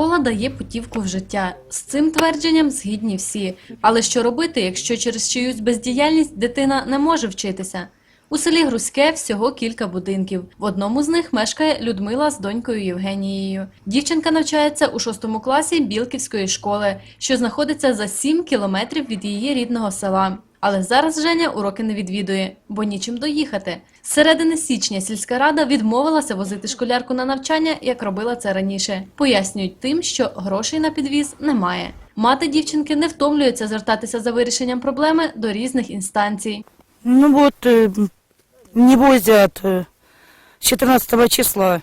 школа дає путівку в життя. З цим твердженням згідні всі. Але що робити, якщо через чиюсь бездіяльність дитина не може вчитися? У селі Грузьке всього кілька будинків. В одному з них мешкає Людмила з донькою Євгенією. Дівчинка навчається у шостому класі Білківської школи, що знаходиться за 7 кілометрів від її рідного села. Але зараз Женя уроки не відвідує, бо нічим доїхати. З середини січня сільська рада відмовилася возити школярку на навчання, як робила це раніше. Пояснюють тим, що грошей на підвіз немає. Мати дівчинки не втомлюється звертатися за вирішенням проблеми до різних інстанцій. Ну вот, э, не возят э, с 14 числа.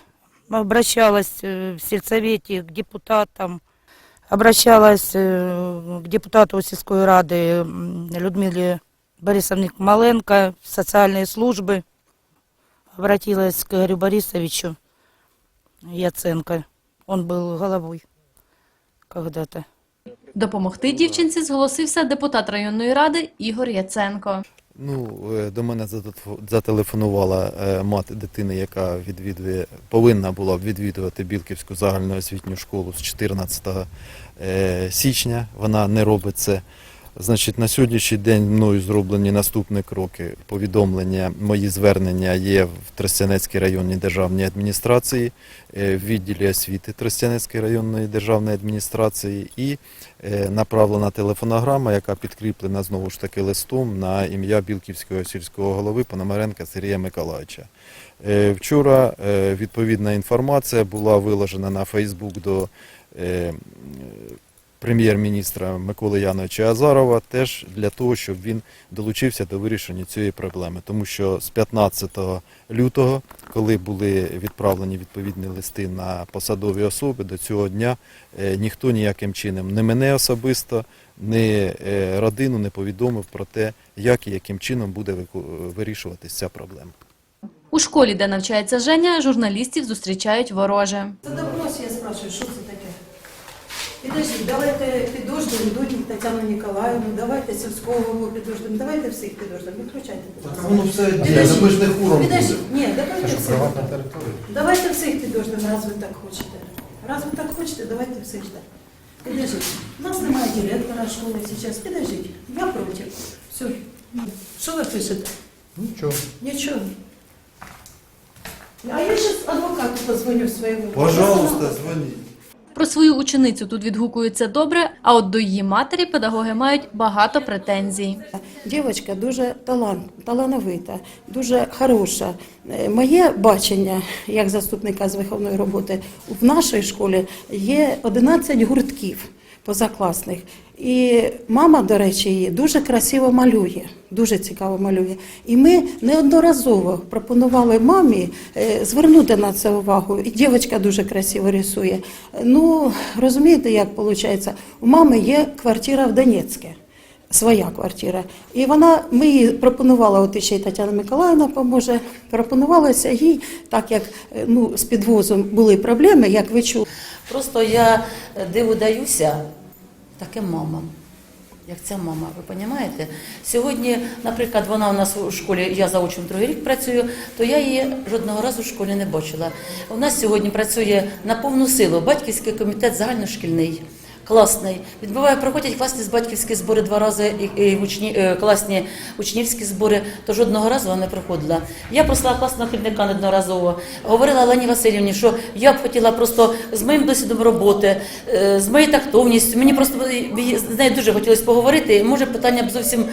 Обращалась э, в сельсовете к депутатам, обращалась э, к депутату сельской рады м, Людмиле Борисовне Маленко в социальные службы. Обратилась к Игорю Борисовичу Яценко. Он был головой когда-то. Допомогти дівчинці зголосився депутат районної ради Ігор Яценко. Ну, е, до мене зателефо- зателефонувала е, мати дитини, яка відвідує, повинна була б відвідувати Білківську загальноосвітню школу з 14 е, січня. Вона не робить це. Значить, на сьогоднішній день мною зроблені наступні кроки. Повідомлення, мої звернення є в Тростянецькій районній державній адміністрації, е, в відділі освіти Тростянецької районної державної адміністрації і е, направлена телефонограма, яка підкріплена знову ж таки листом на ім'я Білківського сільського голови Пономаренка Сергія Миколаївича. Е, Вчора відповідна інформація була виложена на Фейсбук до прем'єр-міністра Миколи Яновича Азарова теж для того, щоб він долучився до вирішення цієї проблеми. Тому що з 15 лютого, коли були відправлені відповідні листи на посадові особи, до цього дня е, ніхто ніяким чином, не мене особисто, не е, родину не повідомив про те, як і яким чином буде вирішуватися ця проблема. У школі, де навчається Женя, журналістів зустрічають вороже. Це допрос, я спрашиваю, що це таке? Підожди, давайте підождемо Дудник Тетяну Ніколаївну, давайте сільського голову підождемо, давайте всіх підождемо, виключайте. будь Так ласка. а воно все Підожди, діє, ми ж не хуром Підожди, буде. ні, давайте Це що, всіх. приватна територія? Давайте всіх підождемо, раз ви так хочете. Раз ви так хочете, давайте всіх ждемо. Підождіть, у нас немає директора школи зараз, підождіть, я проти. Все. Що ви пишете? Нічого. Нічого. А я зараз адвокату позвоню своєму. Пожалуйста, дзвоніть. Про свою ученицю тут відгукуються добре, а от до її матері педагоги мають багато претензій. Дівчинка дуже талант, талановита, дуже хороша. Е, Моє бачення як заступника з виховної роботи в нашій школі є 11 гуртків позакласних. І мама, до речі, її дуже красиво малює, дуже цікаво малює. І ми неодноразово пропонували мамі е, звернути на це увагу. І дівчинка дуже красиво рисує. Ну, розумієте, як виходить? У мами є квартира в Донецьке своя квартира. І вона, ми їй пропонували, от ще й Тетяна Миколаївна поможе, пропонувалося їй, так як е, ну, з підвозом були проблеми, як ви чули. Просто я е, диву даюся таким мамам. Як ця мама, ви розумієте? Сьогодні, наприклад, вона у нас у школі, я заочно другий рік працюю, то я її жодного разу в школі не бачила. У нас сьогодні працює на повну силу батьківський комітет загальношкільний. Класний. Відбуває, проходять класні батьківські збори два рази і, і учні, е, класні учнівські збори, то жодного разу вона не проходила. Я просила класного керівника неодноразово. Говорила Лені Васильівні, що я б хотіла просто з моїм досвідом роботи, е, з моєю тактовністю. Мені просто з нею дуже хотілося поговорити. Може, питання б зовсім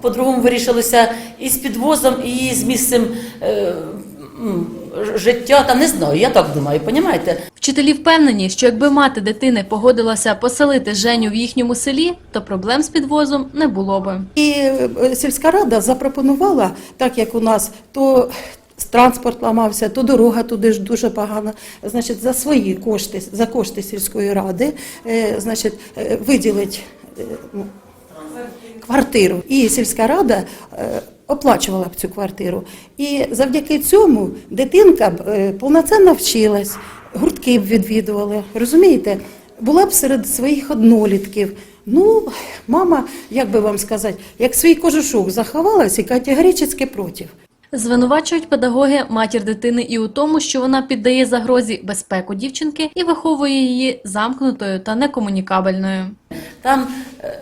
по-другому вирішилося і з підвозом, і з місцем е, життя. Та не знаю, я так думаю, розумієте? Вчителі впевнені, що якби мати дитини погодилася поселити Женю в їхньому селі, то проблем з підвозом не було би. І е, сільська рада запропонувала, так як у нас, то транспорт ламався, то дорога туди ж дуже погана. Значить, за свої кошти, за кошти сільської ради, е, значить, е, виділить ну, квартиру. І сільська рада оплачувала б цю квартиру. І завдяки цьому дитинка б е, повноцінно вчилась, гуртки б відвідували. Розумієте? Була б серед своїх однолітків. Ну, мама, як би вам сказати, як свій кожушок заховалась і категорично проти. Звинувачують педагоги матір дитини і у тому, що вона піддає загрозі безпеку дівчинки і виховує її замкнутою та некомунікабельною. Там е,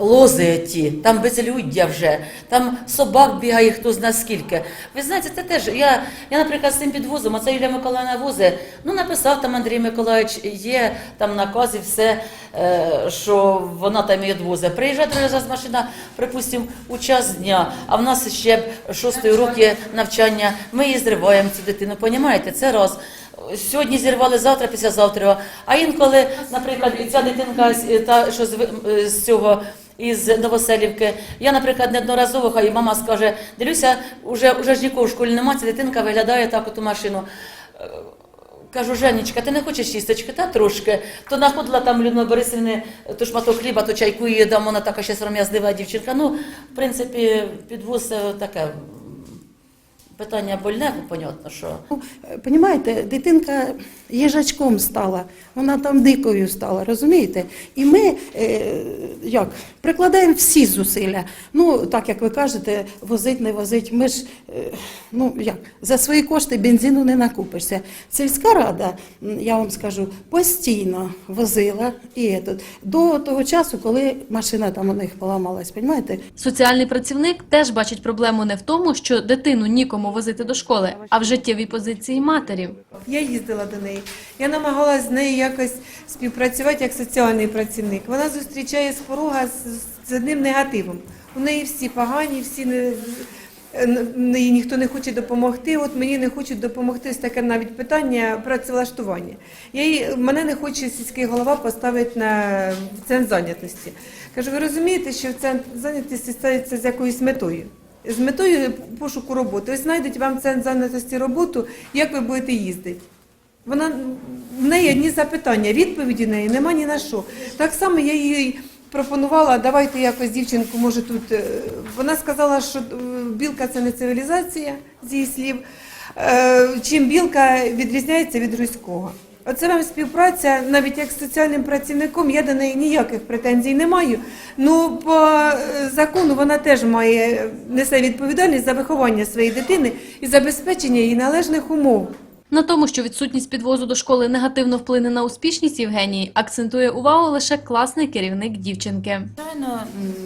лози ті, там безлюддя вже, там собак бігає хто зна скільки. Ви знаєте, це теж. Я, я наприклад, з цим підвозом, а це Юлія Миколаївна возить, ну написав там Андрій Миколаївич, є там накази, все, е, що вона там і відвозить. Приїжджає три рази з машина, припустимо, у час дня, а в нас ще шостої роки навчання, ми її зриваємо цю дитину, понімаєте? Це раз. Сьогодні зірвали завтра, післязавтра. А інколи, наприклад, ця дитинка та що з цього. Із Новоселівки. Я, наприклад, неодноразово хай мама скаже: дивлюся, уже, уже ж нікого в школі немає, ця дитинка виглядає так от у машину. Е, Кажу, Женечка, ти не хочеш їсточки? Та трошки. То находила там Людмила Борисівни, то шматок хліба, то чайку її дам, вона така ще сором'язлива дівчинка. Ну, в принципі, підвоз е, таке питання больне, бо понятно, що. Понімаєте, дитинка їжачком стала, вона там дикою стала, розумієте? І ми е, як, прикладаємо всі зусилля. Ну, так як ви кажете, возить, не возить. Ми ж е, ну, як, за свої кошти бензину не накупишся. Сільська рада, я вам скажу, постійно возила і етот, до того часу, коли машина там у них поламалась. Понімаєте? Соціальний працівник теж бачить проблему не в тому, що дитину нікому возити до школи, а в життєвій позиції матері. Я їздила до неї. Я намагалася з нею якось співпрацювати як соціальний працівник. Вона зустрічає з порога з, з одним негативом. У неї всі погані, всі не. ніхто не хоче допомогти. От мені не хочуть допомогти. Ось таке навіть питання працевлаштування. Я їй, мене не хоче сільський голова поставити на центр зайнятості. Кажу, ви розумієте, що центр зайнятості ставиться з якоюсь метою? З метою пошуку роботи. Ось знайдуть вам центр зайнятості роботу, як ви будете їздити. Вона в неї одні запитання, відповіді неї нема ні на що. Так само я їй пропонувала, давайте якось дівчинку, може тут. е, Вона сказала, що е, білка це не цивілізація з її слів. Е, Чим білка відрізняється від руського. Оце вам співпраця, навіть як з соціальним працівником, я до неї ніяких претензій не маю. Ну, по е, закону вона теж має несе відповідальність за виховання своєї дитини і забезпечення її належних умов. На тому, що відсутність підвозу до школи негативно вплине на успішність Євгенії, акцентує увагу лише класний керівник дівчинки. Звичайно,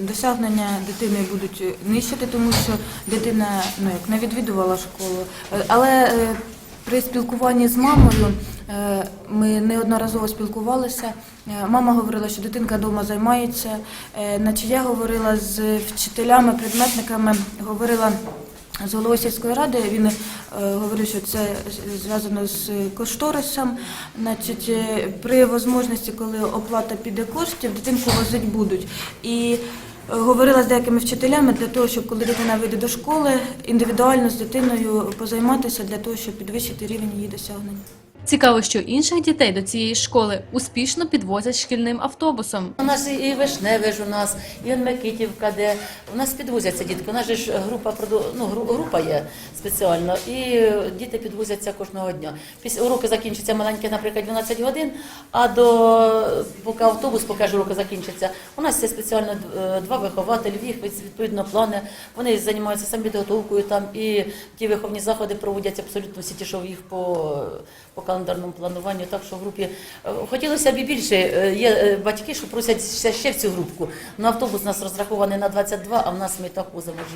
досягнення дитини будуть нищити, тому що дитина ну, як, не відвідувала школу. Е, Але е, при спілкуванні з мамою е, ми неодноразово спілкувалися. Е, Мама говорила, що дитинка вдома займається. Е, Наче я говорила з вчителями, предметниками, говорила. З головою сільської ради він говорив, що це зв'язано з кошторисом. Значить, при можливості, коли оплата піде коштів, дитинку возить будуть. І говорила з деякими вчителями для того, щоб коли дитина вийде до школи, індивідуально з дитиною позайматися для того, щоб підвищити рівень її досягнень. Цікаво, що інших дітей до цієї школи успішно підвозять шкільним автобусом. У нас і і Вишневе ж у нас, і Микитівка, де у нас підвозяться дітки. У нас же ж група ну, група є спеціально, і діти підвозяться кожного дня. Після уроки закінчаться маленькі, наприклад, 12 годин, а до поки автобус, поки ж уроки закінчаться, у нас є спеціально е, два вихователі, їх відповідно плани. Вони займаються самі підготовкою там, і ті виховні заходи проводять абсолютно всі ті, що їх по, по календарному плануванню. Так що в групі е, хотілося б і більше. Е, Є е, батьки, що просять ще, в цю групку. Ну, автобус у нас розрахований на 22, а в нас ми так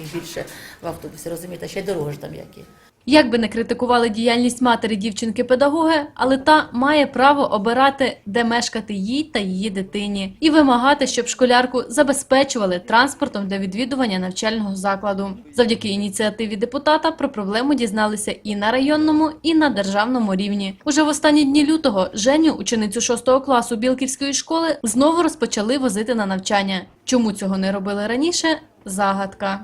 ж більше в автобусі, розумієте, ще й дорога ж там які. Як би не критикували діяльність матері дівчинки-педагоги, але та має право обирати, де мешкати їй та її дитині, і вимагати, щоб школярку забезпечували транспортом для відвідування навчального закладу. Завдяки ініціативі депутата про проблему дізналися і на районному, і на державному рівні. Уже в останні дні лютого Женю, ученицю 6 класу Білківської школи, знову розпочали возити на навчання. Чому цього не робили раніше? Загадка.